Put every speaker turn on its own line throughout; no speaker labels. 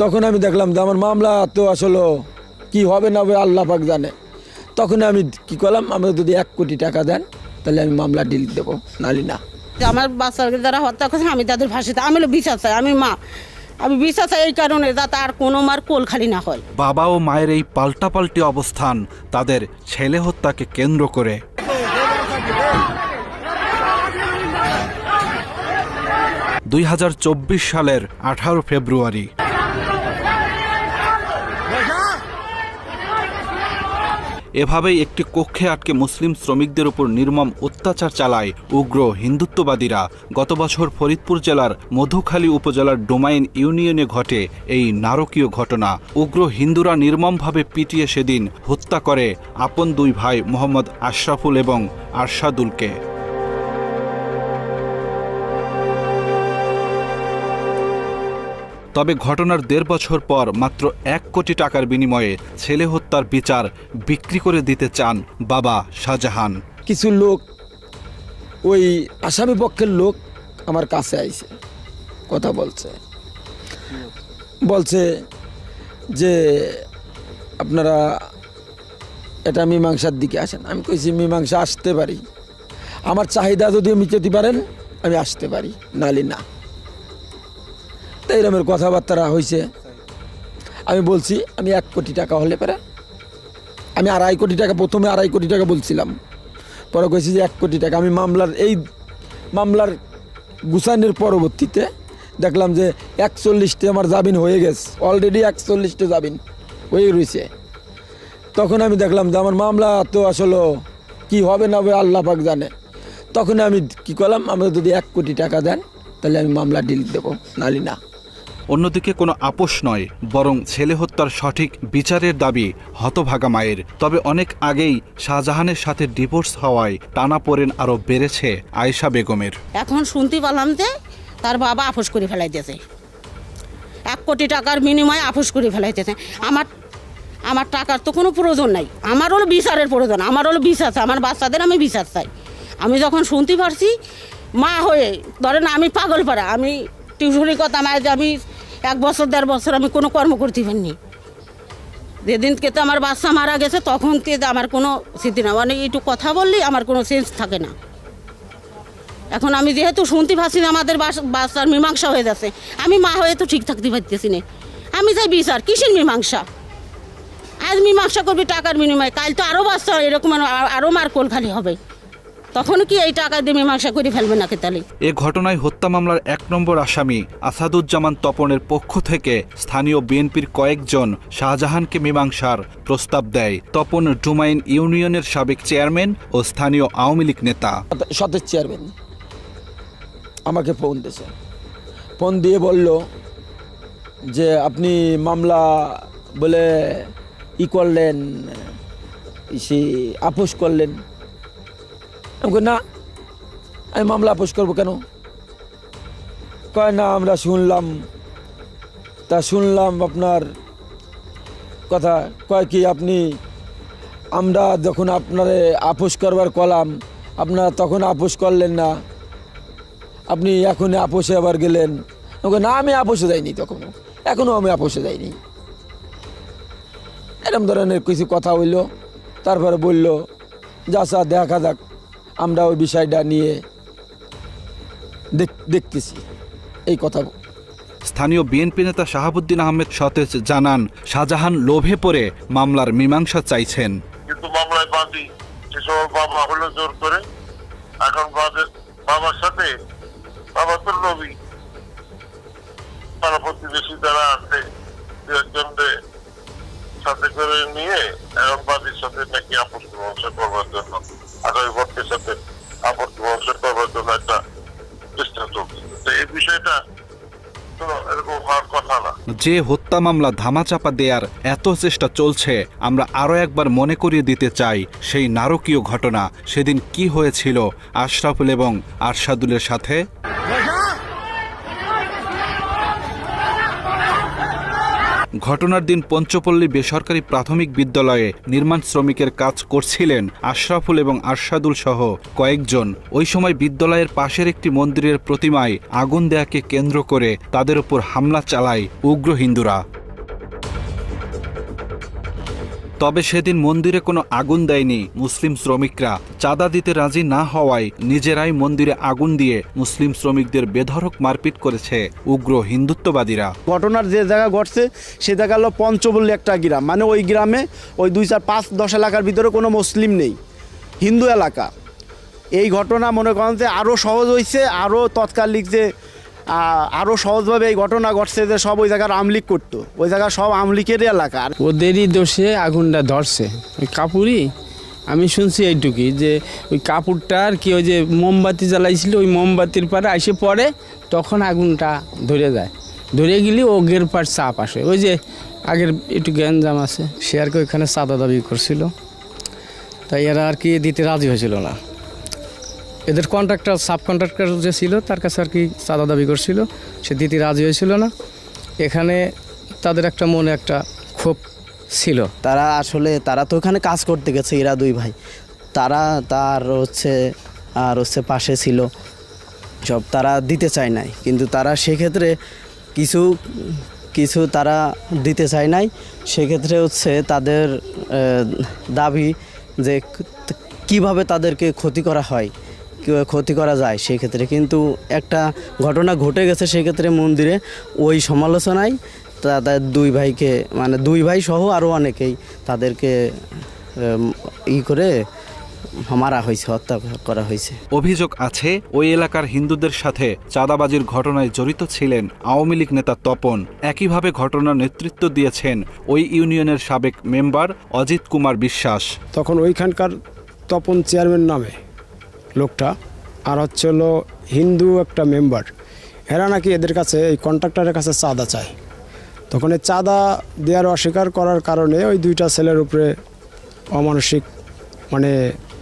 তখন আমি দেখলাম যে আমার মামলা তো আসলে কি হবে না হবে আল্লাহ পাক জানে। তখন আমি কি করলাম আমাকে যদি এক কোটি টাকা দেন তাহলে আমি মামলা ডিল দেবো নালি না।
আমার বাচ্চাকে যারা হত্যা করেছে আমি তাদের ফাঁসিতে আমি বিশ্বাস চাই আমি মা। আমি বিশ্বাস চাই এই কারণে যাতে আর কোনো মার কোল খালি না হয়।
বাবা ও মায়ের এই পাল্টাপাল্টি অবস্থান তাদের ছেলে হত্যাকে কেন্দ্র করে। দুই হাজার চব্বিশ সালের আঠারো ফেব্রুয়ারি। এভাবেই একটি কক্ষে আটকে মুসলিম শ্রমিকদের উপর নির্মম অত্যাচার চালায় উগ্র হিন্দুত্ববাদীরা। গত বছর ফরিদপুর জেলার মধুখালী উপজেলার ডোমাইন ইউনিয়নে ঘটে এই নারকীয় ঘটনা। উগ্র হিন্দুরা নির্মমভাবে পিটিয়ে সেদিন হত্যা করে আপন দুই ভাই মোহাম্মদ আশরাফুল এবং আরশাদুলকে। তবে ঘটনার দেড় বছর পর মাত্র এক কোটি টাকার বিনিময়ে ছেলে হত্যার বিচার বিক্রি করে দিতে চান বাবা শাহজাহান।
কিছু লোক, ওই আসামি পক্ষের লোক আমার কাছে আইছে, কথা বলছে। বলছে যে আপনারা এটা মীমাংসার দিকে আসেন। আমি কইছি, মীমাংসা আসতে পারি। আমার চাহিদা যদিও মিটাতে পারেন, আমি আসতে পারি। নালি না। তো এরমের কথাবার্তা হয়েছে আমি বলছি, আমি এক কোটি টাকা হলে পারে, আমি আড়াই কোটি টাকা, প্রথমে আড়াই কোটি টাকা বলছিলাম। পরে কইছি যে এক কোটি টাকা। আমি মামলার এই মামলার গুছানোর পরবর্তীতে দেখলাম যে একচল্লিশটি আমার জামিন হয়ে গেছে। অলরেডি একচল্লিশটি জামিন হয়ে রয়েছে তখন আমি দেখলাম যে আমার মামলা তো আসলে কি হবে না হবে আল্লাহ পাক জানে। তখন আমি কি করলাম, আমরা যদি এক কোটি টাকা দেন, তাহলে আমি মামলা ডিল দেবো, নালি না।
অন্যদিকে কোনো আপোষ নয়, বরং ছেলে হত্যার সঠিক বিচারের দাবি হতভাগা মায়ের। তবে অনেক আগেই শাহজাহানের সাথে ডিভোর্স হওয়ায় টানা পড়েন আরও বেড়েছে আয়েশা বেগমের।
এখন শুনতে পারলাম যে তার বাবা আপোষ করে ফেলাইতেছে। এক কোটি টাকার বিনিময়ে আপোষ করে ফেলাইতেছে। আমার আমার টাকার তো কোনো প্রয়োজন নাই। আমার হলো বিচারের প্রয়োজন, আমার হলো বিচার চাই, আমার বাচ্চাদের আমি বিচার চাই। আমি যখন শুনতে পারছি, মা হয়ে ধরেন আমি পাগল পাড়া, আমি টিউশনি কথা যে আমি এক বছর, দেড় বছর আমি কোনো কর্ম করতে পারিনি। যেদিনকে তো আমার বাচ্চা মারা গেছে তখন থেকে আমার কোনো স্মৃতি না। মানে একটু কথা বললেই আমার কোনো সেন্স থাকে না। এখন আমি যেহেতু শুনতে পাচ্ছি না, আমাদের বাচ্চার মীমাংসা হয়ে যাচ্ছে। আমি মা হয়ে তো ঠিক থাকতে পারতেছি না। আমি চাই বিচার, কিসের মীমাংসা? আজ মীমাংসা করবি টাকার বিনিময়ে, কাল তো আরও বাচ্চা এরকম আরও- মার কোল খালি হবে। তখন কি এই টাকা দিয়ে মীমাংসা করে ফেলবে না তাহলে
এ ঘটনায় হত্যা মামলার এক নম্বর আসামি আসাদুজ্জামান তপনের পক্ষ থেকে স্থানীয় বিএনপির কয়েকজন শাহজাহানকে মীমাংসার প্রস্তাব দেয়। তপন ডুমাইন ইউনিয়নের সাবেক চেয়ারম্যান ও স্থানীয় আওয়ামী লীগ নেতা।
সতেজ চেয়ারম্যান আমাকে ফোন দিয়েছে। ফোন দিয়ে বলল যে আপনি মামলা বলে ই করলেন সে আপোষ করলেন। আমি না আমি মামলা আপোষ করব কেন? কয় না আমরা শুনলাম তা শুনলাম আপনার কথা। কয় কি আপনি আমরা যখন আপনারে আপোষ করবার কলাম আপনারা তখন আপোষ করলেন না? আপনি এখন আপোষে আবার গেলেন? কই, না আমি আপোষে যাইনি তখনও এখনও আমি আপোষে যাইনি। এরকম ধরনের কিছু কথা হইল। তারপরে বলল যা দেখা যাক। আমরা ওই বিষয়টা নিয়ে দেখতেছি। এই কথা
স্থানীয় বিএনপি নেতা শাহাবুদ্দিন আহমেদ সতেজ জানান শাহজাহান লোভে পড়ে মামলার মীমাংসা চাইছেন।
কিন্তু মামলায় বাদী সময় বাবা হলো জোর করে। এখন বাবার সাথে বাবা তো পাড়া প্রতিবেশী যারা আছে দু সাথে করে নিয়ে এখন বাদীর সাথে নাকি আপস মীমাংসা করবার জন্য আগামী সাথে আপত্তি বংশের জন্য একটা চেষ্টা চলছে এই বিষয়টা
যে হত্যা মামলা ধামাচাপা দেয়ার এত চেষ্টা চলছে, আমরা আরও একবার মনে করিয়ে দিতে চাই সেই নারকীয় ঘটনা, সেদিন কি হয়েছিল, আশরাফুল এবং আরশাদুলের সাথে? ঘটনার দিন পঞ্চপল্লী বেসরকারি প্রাথমিক বিদ্যালয়ে নির্মাণ শ্রমিকের কাজ করছিলেন আশরাফুল এবং আরশাদুল সহ কয়েকজন। ওই সময় বিদ্যালয়ের পাশের একটি মন্দিরের প্রতিমায় আগুন দেয়াকে কেন্দ্র করে তাদের উপর হামলা চালায় উগ্র হিন্দুরা। তবে সেদিন মন্দিরে কোনো আগুন দেয়নি মুসলিম শ্রমিকরা। চাঁদা দিতে রাজি না হওয়ায় নিজেরাই মন্দিরে আগুন দিয়ে মুসলিম শ্রমিকদের বেধরক মারপিট করেছে উগ্র হিন্দুত্ববাদীরা।
ঘটনার যে জায়গা ঘটছে, সে জায়গা হলো পঞ্চবল্লী একটা গ্রাম। মানে ওই গ্রামে ওই দুই চার পাঁচ দশ এলাকার ভিতরে কোনো মুসলিম নেই। হিন্দু এলাকা। এই ঘটনা মনে করেন যে আরও সহজ হয়েছে আরও তৎকালিক যে আরও সহজভাবে এই ঘটনা ঘটছে যে সব ওই জায়গার আমলিক করতো। ওই জায়গা সব আমলিকেরই এলাকা।
ওদেরই দোষে আগুনটা ধরছে। ওই কাপড়ই আমি শুনছি এইটুকুই যে ওই কাপড়টা আর কি ওই যে মোমবাতি জ্বালাইছিল, ওই মোমবাতির পারে এসে পড়ে, তখন আগুনটা ধরে যায়। ধরে গেলে ও গের পার চাপ আসে। ওই যে আগের একটু গ্যাঞ্জাম আছে,
সে আর কি ওইখানে চাঁদা দাবি করছিল। তাই এরা আর কি দিতে রাজি হয়েছিল না। এদের কন্ট্রাক্টর সাব কন্ট্রাক্টর যে ছিল, তার কাছে আর কি চাঁদা দাবি করছিল। সে দিতে রাজি হয়েছিল না। এখানে তাদের একটা মনে একটা ক্ষোভ ছিল।
তারা আসলে, তারা তো ওখানে কাজ করতে গেছে, এরা দুই ভাই। তারা তার হচ্ছে, আর হচ্ছে পাশে ছিল। সব তারা দিতে চায় নাই। কিন্তু তারা সেক্ষেত্রে কিছু কিছু তারা দিতে চায় নাই। সেক্ষেত্রে হচ্ছে তাদের দাবি যে কীভাবে তাদেরকে ক্ষতি করা হয় ক্ষতি করা যায় সেক্ষেত্রে কিন্তু একটা ঘটনা ঘটে গেছে সেক্ষেত্রে মন্দিরে ওই সমালোচনায় তাদের দুই ভাইকে মানে দুই ভাই সহ আরও অনেকেই তাদেরকে ই করে মারা হয়েছে হত্যা করা হয়েছে।
অভিযোগ আছে ওই এলাকার হিন্দুদের সাথে চাঁদাবাজির ঘটনায় জড়িত ছিলেন আওয়ামী লীগ নেতা তপন। একইভাবে ঘটনার নেতৃত্ব দিয়েছেন ওই ইউনিয়নের সাবেক মেম্বার অজিত কুমার বিশ্বাস।
তখন ওইখানকার তপন চেয়ারম্যান নামে। লোকটা। আর হচ্ছে হলো হিন্দু একটা মেম্বার। এরা নাকি এদের কাছে এই কন্ট্রাক্টরের কাছে চাঁদা চায়। তখন এই চাঁদা দেওয়ার অস্বীকার করার কারণে ওই দুইটা ছেলের উপরে অমানসিক মানে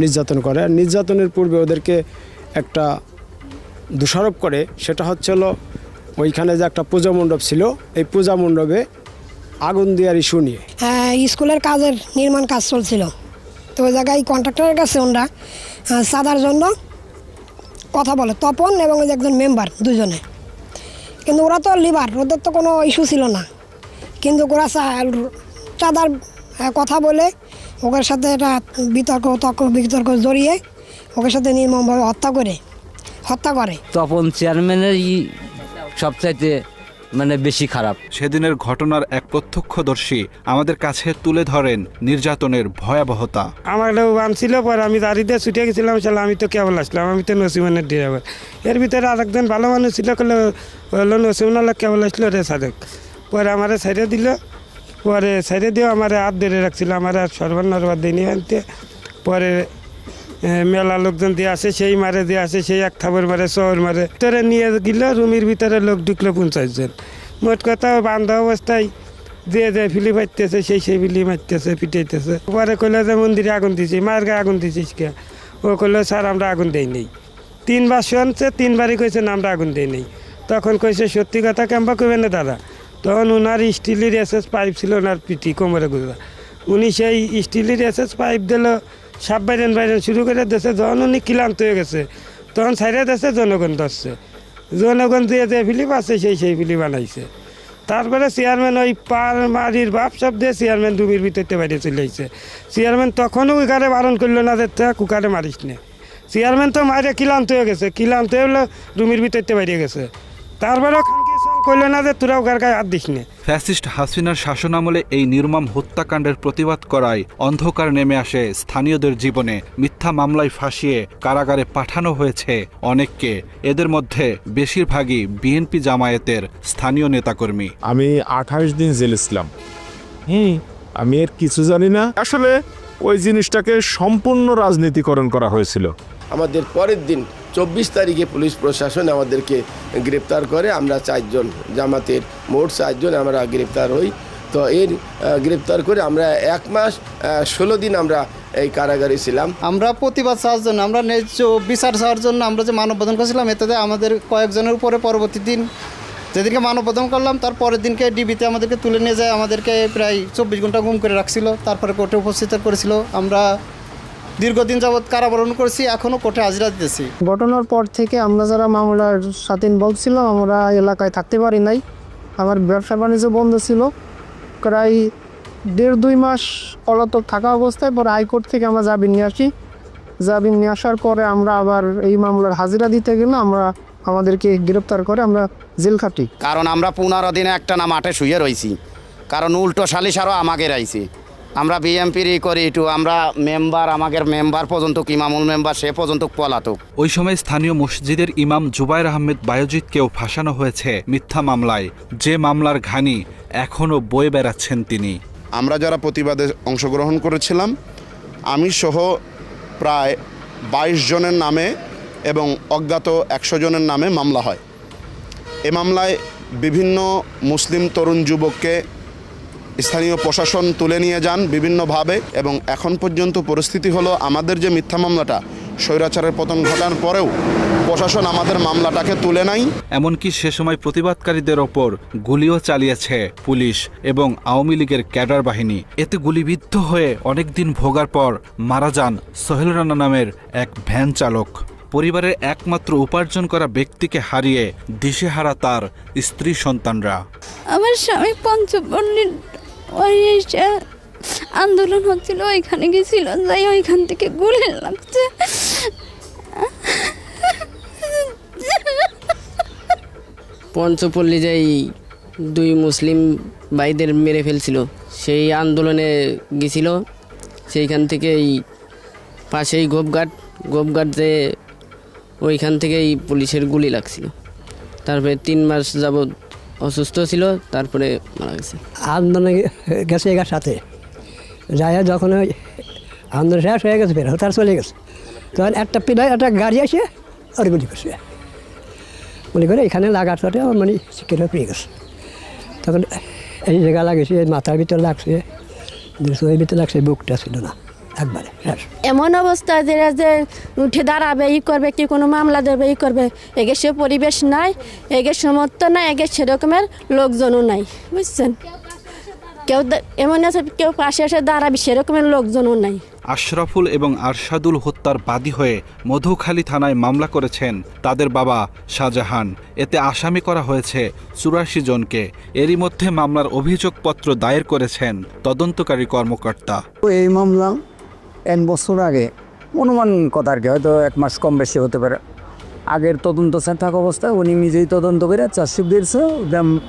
নির্যাতন করে। আর নির্যাতনের পূর্বে ওদেরকে একটা দোষারোপ করে সেটা হচ্ছে হলো ওইখানে যে একটা পূজা মণ্ডপ ছিল এই পূজা মণ্ডপে আগুন দেওয়ার ইস্যু নিয়ে।
হ্যাঁ, স্কুলের কাজের নির্মাণ কাজ চলছিল। তো ওই জায়গায় কন্ট্রাক্টরের কাছে ওনারা চাঁদার জন্য কথা বলে। তপন এবং ওই একজন মেম্বার দুজনে। কিন্তু ওরা তো লিভার ওদের তো কোনো ইস্যু ছিল না। কিন্তু ওরা চাঁদার কথা বলে, ওদের সাথে একটা বিতর্ক, তর্ক, বিতর্ক জড়িয়ে ওদের সাথে নির্মমভাবে হত্যা করে হত্যা করে।
তপন চেয়ারম্যানের সবচাইতে মানে বেশি খারাপ।
সেদিনের ঘটনার এক প্রত্যক্ষদর্শী আমাদের কাছে তুলে ধরেন নির্যাতনের ভয়াবহতা।
আমার একটা বান ছিল পরে আমি দাঁড়িয়ে ছুটে গেছিলাম সালা আমি তো কেবল আসলাম আমি তো নসিমানের ড্রাইভার। এর ভিতরে আরেকজন ভালো মানুষ ছিল কলে হলো নসিমানাল্লাহ কেবল আসলো রে সাদেক। পরে আমারে সাইডে দিল। পরে সাইডে দিয়ে আমার হাত ধরে রাখছিল আমার আর সর্বনার বাদ দিইনি আনতে। পরে মেলা লোকজন দিয়ে আসে, সেই মারে দিয়ে আসে, সেই এক থাবর মারে, শহর মারে। ভিতরে নিয়ে গেল, রুমের ভিতরে লোক ঢুকলো পঞ্চাশ জন। মোট কথা বান্ধব অবস্থায় যে যে ফিলি মারতেছে, সেই সেই ফিলি মারতেছে, পিটাইতেছে। পরে কইলো যে, মন্দিরে আগুন দিছি মায়ের গায়ে আগুন দিছিস কে? ও কইলো, স্যার, আমরা আগুন দেই নেই। তিনবার শুনছে, তিনবারই কইছে আমরা আগুন দেই নেই। তখন কইছে, সত্যি কথা কেমবা কইবে না দাদা? তখন ওনার স্টিলের এসএস পাইপ ছিল ওনার পিটি কোমরে গুজরা উনি সেই স্টিলের এসএস পাইপ দিল সাপ বাইরেন বাইরেন শুরু করে দেশে যখন উনি ক্লান্ত হয়ে গেছে, তখন সাইডে দেশে জনগণ ধরছে। জনগণ দিয়ে যে ফিলিপ আছে, সেই সেই ফিলিপ বানাইছে। তারপরে চেয়ারম্যান ওই পার মারির বাপ সব দিয়ে চেয়ারম্যান রুমির ভিতরতে বাইরে চলে আইছে। চেয়ারম্যান তখনও ওইখানে বারণ করল না যে কুকারে মারিস নে। চেয়ারম্যান তো মারে কিলান্ত হয়ে গেছে, কিলান্ত হয়ে রুমির ভিতরতে বাইরে গেছে। তারপরেও করল না যে তোরা ওকার গায়ে হাত দিস নে।
ফ্যাসিস্ট হাসিনার শাসনামলে এই নির্মম হত্যাকাণ্ডের প্রতিবাদ করায় অন্ধকার নেমে আসে স্থানীয়দের জীবনে। মিথ্যা মামলায় ফাঁসিয়ে কারাগারে পাঠানো হয়েছে অনেককে। এদের মধ্যে বেশিরভাগই বিএনপি জামায়াতের স্থানীয় নেতাকর্মী।
আমি আঠাশ দিন জেল ছিলাম। হুম। আমি এর কিছু জানি না। আসলে ওই জিনিসটাকে সম্পূর্ণ রাজনীতিকরণ করা হয়েছিল।
আমাদের পরের দিন চব্বিশ তারিখে পুলিশ প্রশাসন আমাদেরকে গ্রেপ্তার করে, আমরা চারজন জামাতের মোট চারজন আমরা গ্রেপ্তার হই। তো এর গ্রেপ্তার করে আমরা এক মাস ষোলো দিন আমরা এই কারাগারে ছিলাম।
আমরা প্রতিবাদ চাওয়ার জন্য, আমরা ন্যায্য বিচার চাওয়ার জন্য আমরা যে মানববন্ধন করেছিলাম এতে আমাদের কয়েকজনের উপরে পরবর্তী দিন
যেদিনকে মানববন্ধন করলাম, তার পরের দিনকে ডিবিতে আমাদেরকে তুলে নিয়ে যায়, আমাদেরকে প্রায় চব্বিশ ঘণ্টা গুম করে রাখছিল, তারপরে কোর্টে উপস্থিত করেছিল। আমরা দীর্ঘদিন যাবৎ কারাবরণ করছি এখনও কোর্টে হাজিরা দিতেছি।
ঘটনার পর থেকে আমরা যারা মামলার সাথে ইনভলভ ছিলাম আমরা এলাকায় থাকতে পারি নাই। আমার ব্যবসা বাণিজ্য বন্ধ ছিল। প্রায় দেড় দুই মাস পলাতক থাকা অবস্থায় পরে হাইকোর্ট থেকে আমরা জামিন নিয়ে আসি। জামিন নিয়ে আসার পরে আমরা আবার এই মামলার হাজিরা দিতে গেলে আমরা আমাদেরকে গ্রেপ্তার করে আমরা জেল খাটি।
কারণ আমরা পনেরো দিনে একটা না মাঠে শুয়ে রয়েছি কারণ উল্টো সালিশ আরও আমাকে রাইছি। আমরা বিএমপির ই করি একটু আমরা মেম্বার আমাদের মেম্বার পর্যন্ত ইমামুল মেম্বার সে পর্যন্ত পলাতক।
ওই সময় স্থানীয় মসজিদের ইমাম জুবাইর আহমেদ বায়োজিৎকেও ফাঁসানো হয়েছে মিথ্যা মামলায়। যে মামলার ঘানি এখনও বয়ে বেড়াচ্ছেন তিনি।
আমরা যারা প্রতিবাদে অংশগ্রহণ করেছিলাম আমি সহ প্রায় বাইশ জনের নামে এবং অজ্ঞাত একশো জনের নামে মামলা হয়। এ মামলায় বিভিন্ন মুসলিম তরুণ যুবককে স্থানীয় প্রশাসন তুলে নিয়ে যান বিভিন্নভাবে এবং এখন পর্যন্ত পরিস্থিতি হলো আমাদের যে মিথ্যা মামলাটা স্বৈরাচারের পতন ঘটার পরেও প্রশাসন আমাদের মামলাটাকে তুলে নাই।
এমনকি সে সময় প্রতিবাদকারীদের ওপর গুলিও চালিয়েছে পুলিশ এবং আওয়ামী লীগের ক্যাডার বাহিনী। এতে গুলিবিদ্ধ হয়ে অনেকদিন ভোগার পর মারা যান সোহেল রানা নামের এক ভ্যান চালক। পরিবারের একমাত্র উপার্জন করা ব্যক্তিকে হারিয়ে দিশেহারা তার স্ত্রী সন্তানরা।
আমার স্বামী পঞ্চপল্লীর ওই আন্দোলন হচ্ছিল, ওইখানে গেছিল, যাই ওইখান থেকে গুলি লাগছে।
পঞ্চপল্লী যেই দুই মুসলিম ভাইদের মেরে ফেলছিল, সেই আন্দোলনে গেছিল। সেইখান থেকে এই পাশেই গোপঘাট গোপঘাট যে ওইখান থেকেই পুলিশের গুলি লাগছিল। তারপরে তিন মাস যাবৎ অসুস্থ ছিল, তারপরে মারা গেছে।
আন্দোলনে গেছে এগার সাথে। যাই যখন ওই আন্দোলন শেষ হয়ে গেছে ফের তার চলে গেছে। তখন একটা পিলায় একটা গাড়ি আসে আর গুলি করছে। মনে করে এখানে লাগার সাথে আমার মানে চিকেন পেয়ে গেছে। তখন এই জায়গা লাগেছে মাথার ভিতর লাগছে ভিতরে লাগছে, বুকটা ছিল না। একবারে শেষ
এমন অবস্থা যে যে উঠে দাঁড়াবে ই করবে কি কোনো মামলা দেবে ই করবে। এগে সে পরিবেশ নাই এগে সমর্থ নাই এগে সেরকমের লোকজনও নাই বুঝছেন? কেউ এমন আছে কেউ পাশে এসে দাঁড়াবে সেরকমের লোকজনও নাই।
আশরাফুল এবং আরশাদুল হত্যার বাদী হয়ে মধুখালী থানায় মামলা করেছেন তাদের বাবা শাহজাহান। এতে আসামি করা হয়েছে চুরাশি জনকে। এরই মধ্যে মামলার অভিযোগপত্র দায়ের করেছেন তদন্তকারী কর্মকর্তা।
এই মামলা এক বছর আগে অনুমান কথা আর কি হয়তো এক মাস কম বেশি হতে পারে। আগের তদন্ত থাকা অবস্থায় উনি নিজেই তদন্ত করে চার্জশিট দিয়েছে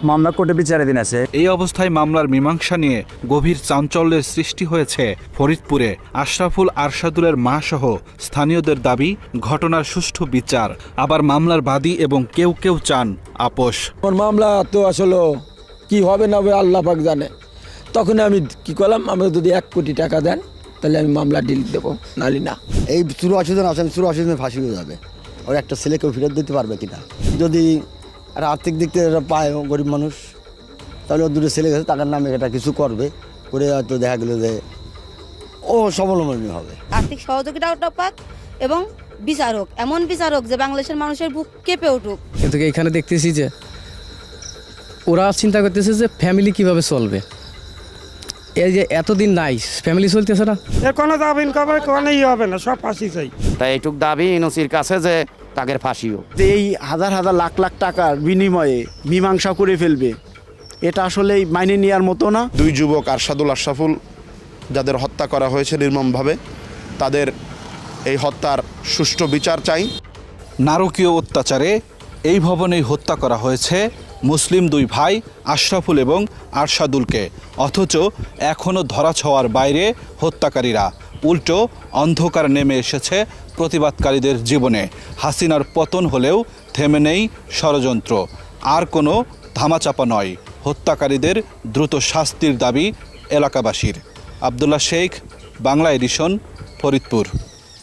মামলা কোর্টে বিচারে দিন আছে।
এই অবস্থায় মামলার মীমাংসা নিয়ে গভীর চাঞ্চল্যের সৃষ্টি হয়েছে ফরিদপুরে। আশরাফুল আরশাদুলের মা সহ স্থানীয়দের দাবি ঘটনার সুষ্ঠু বিচার। আবার মামলার বাদী এবং কেউ কেউ চান আপোষ।
আমার মামলা তো আসলে কি হবে না হবে আল্লাহ পাক জানে। তখন আমি কি করলাম আমি যদি এক কোটি টাকা দেন তাহলে আমি মামলা ডিল দেবো নালি না।
এই চুরু অসুবিধা আছে চুরু অসুবিধা ফাঁসি হয়ে যাবে। ওর একটা ছেলেকেও ফেরত দিতে পারবে কিনা। যদি আর আর্থিক দিক থেকে পায় ও গরিব মানুষ তাহলে ওর দুটো ছেলে গেছে টাকার নামে এটা কিছু করবে। করে হয়তো দেখা গেলো যে ও স্বাবলম্বী হবে।
আর্থিক সহযোগিতাও পাক এবং বিচারক এমন বিচারক যে বাংলাদেশের মানুষের বুক কেঁপে উঠুক।
কিন্তু এখানে দেখতেছি যে ওরা চিন্তা করতেছে যে ফ্যামিলি কীভাবে চলবে। এই যে এতদিন নাই ফ্যামিলি চলতেছে না?
এ কোনো দাবিন কবে কোনো ই হবে না সব ফাঁসি চাই।
তাই এইটুক দাবি ইনুসির কাছে যে তাদের ফাঁসিও।
এই হাজার হাজার লাখ লাখ টাকার বিনিময়ে মীমাংসা করে ফেলবে এটা আসলে মাইনে নেওয়ার মতো না।
দুই যুবক আরশাদুল আশরাফুল যাদের হত্যা করা হয়েছে নির্মমভাবে তাদের এই হত্যার সুষ্ঠু বিচার চাই।
নারকীয় অত্যাচারে এই ভবনেই হত্যা করা হয়েছে মুসলিম দুই ভাই, আশরাফুল এবং আরশাদুলকে। অথচ এখনও ধরা ধরাছোঁয়ার বাইরে হত্যাকারীরা। উল্টো অন্ধকার নেমে এসেছে প্রতিবাদকারীদের জীবনে। হাসিনার পতন হলেও থেমে নেই ষড়যন্ত্র। আর কোনো ধামাচাপা নয়। হত্যাকারীদের দ্রুত শাস্তির দাবি এলাকাবাসীর। আবদুল্লাহ শেখ, বাংলা এডিশন, ফরিদপুর।